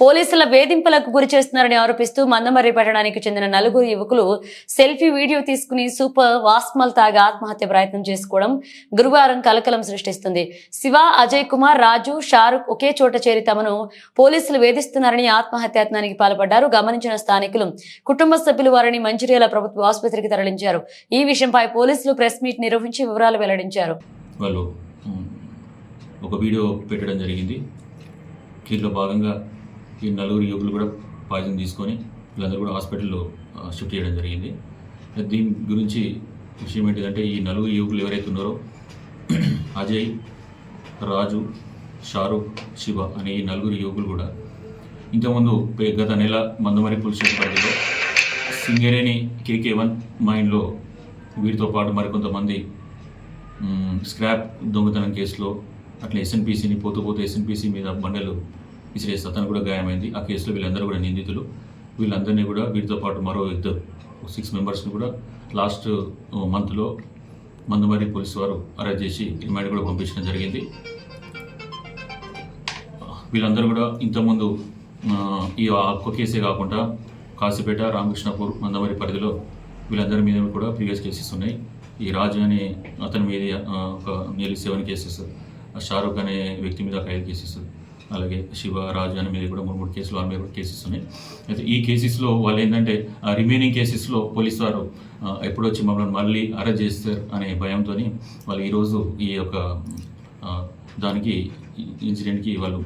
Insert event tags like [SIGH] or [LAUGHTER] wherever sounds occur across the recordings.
పోలీసుల వేధింపులకు గురి చేస్తున్నారని ఆరోపిస్తూ మందమర్రి పట్టణానికి చెందిన నలుగురు యువకులు సెల్ఫీ వీడియో తీసుకుని సూపర్ వాస్మల్ తాగి ఆత్మహత్య ప్రయత్నం చేసుకోవడం గురువారం కలకలం సృష్టిస్తుంది. శివ అజయ్ కుమార్ రాజు షారుఖ్ ఒకే చోట చేరి తమను పోలీసులు వేధిస్తున్నారని ఆత్మహత్యాత్నానికి పాల్పడ్డారు. గమనించిన స్థానికులు కుటుంబ సభ్యులు వారిని మంచిర్యాల ప్రభుత్వ ఆసుపత్రికి తరలించారు. ఈ విషయంపై పోలీసులు ప్రెస్ మీట్ నిర్వహించి వివరాలు వెల్లడించారు. వాళ్ళు ఒక వీడియో పెట్టడం జరిగింది. దీంట్లో భాగంగా ఈ నలుగురు యువకులు కూడా పాయిజన్ తీసుకొని వీళ్ళందరూ కూడా హాస్పిటల్లో షిఫ్ట్ చేయడం జరిగింది. దీని గురించి విషయం ఏంటిదంటే ఈ నలుగురు యువకులు ఎవరైతే ఉన్నారో అజయ్ రాజు షారూక్ శివ అనే ఈ నలుగురు యువకులు కూడా ఇంతకుముందు పే- గత నెల మందమరి పోలీస్ పరిధిలో సింగరేణి కేకే వన్ మైన్లో వీరితో పాటు మరికొంతమంది స్క్రాప్ దొంగతనం కేసులో అట్లా ఎస్ఎన్పిసిని పోతూ పోతూ ఎస్ఎన్పిసి మీద బండలు విసిరేస్తే అతను కూడా గాయమైంది. ఆ కేసులో వీళ్ళందరూ కూడా నిందితులు. వీళ్ళందరినీ కూడా వీటితో పాటు మరో ఇద్దరు సిక్స్ మెంబర్స్ని కూడా లాస్ట్ మంత్లో మందమరి పోలీసు వారు అరెస్ట్ చేసి రిమాండ్ కూడా పంపించడం జరిగింది. వీళ్ళందరూ కూడా ఇంతకుముందు ఈ ఒక్క కేసే కాకుండా కాశీపేట రామకృష్ణపూర్ మందమరి పరిధిలో వీళ్ళందరి మీద కూడా ప్రీవియస్ కేసెస్ ఉన్నాయి. ఈ రాజు అనే అతని మీద ఒక నియర్లీ సెవెన్ కేసెస్ షారుఖ్ అనే వ్యక్తి మీద ఒక ఐదు కేసెస్. అలాగే శివ రాజు అని మీద కూడా మూడు మూడు కేసులు వాళ్ళ మీద కూడా కేసెస్ ఉన్నాయి. అయితే ఈ కేసెస్లో వాళ్ళు ఏంటంటే ఆ రిమైనింగ్ కేసెస్లో పోలీస్ వారు ఎప్పుడొచ్చి మమ్మల్ని మళ్ళీ అరెస్ట్ చేస్తారు అనే భయంతో వాళ్ళు ఈరోజు ఈ యొక్క దానికి ఇన్సిడెంట్కి వాళ్ళు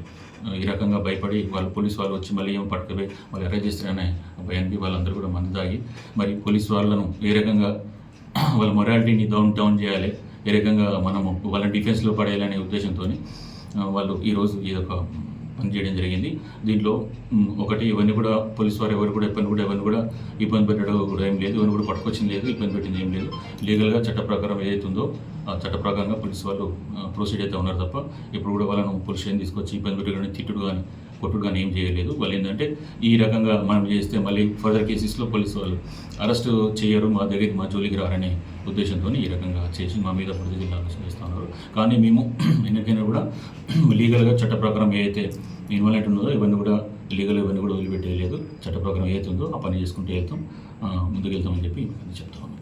ఈ రకంగా భయపడి వాళ్ళు పోలీస్ వాళ్ళు వచ్చి మళ్ళీ ఏమో పట్టుకుపోయి వాళ్ళు అరెస్ట్ చేస్తారనే భయానికి వాళ్ళందరూ కూడా మందు తాగి మరి పోలీస్ వాళ్ళను ఏ రకంగా వాళ్ళ మొరాలిటీని డౌన్ డౌన్ చేయాలి ఏ రకంగా మనము వాళ్ళని డిఫెన్స్లో పడేయాలనే ఉద్దేశంతో వాళ్ళు ఈరోజు ఈ యొక్క పని చేయడం జరిగింది. దీంట్లో ఒకటి ఇవన్నీ కూడా పోలీస్ వారు ఎవరు కూడా ఇబ్బంది కూడా ఎవరిని కూడా ఇబ్బంది పెట్టడం కూడా ఏం లేదు. ఎవరిని కూడా పట్టుకొచ్చింది లేదు ఇబ్బంది పెట్టింది ఏం లేదు. లీగల్గా చట్ట ప్రకారం ఏదైతే ఉందో ఆ చట్ట ప్రకారంగా పోలీస్ వాళ్ళు ప్రొసీడ్ అయితే ఉన్నారు తప్ప ఇప్పుడు కూడా వాళ్ళను పోలీస్ స్టేషన్ తీసుకొచ్చి ఇబ్బంది పెట్టడం కానీ తిట్టుడు కానీ కొట్టుడుగా కానీ ఏం చేయలేదు. వాళ్ళు ఏంటంటే ఈ రకంగా మనం చేస్తే మళ్ళీ ఫర్దర్ కేసెస్లో పోలీసు వాళ్ళు అరెస్ట్ చేయరు మా దగ్గరికి మా జోలికి రారనే ఉద్దేశంతో ఈ రకంగా చేసి మా మీద ప్రతి జిల్లా ఆలోచన కానీ మేము [CLEARS THROAT] ఎన్నికైనా కూడా [CLEARS THROAT] లీగల్గా చట్ట ప్రకారం ఏదైతే ఇన్వాల్వ్ ఉన్నదో ఇవన్నీ కూడా లీగల్ ఇవన్నీ కూడా వదిలిపెట్టేయలేదు. చట్ట ప్రకారం ఏదైతే ఉందో ఆ పని చేసుకుంటూ వెళ్తాం. ముందుకెళ్తామని ముందుకు వెళ్తామని చెప్పి చెప్తాం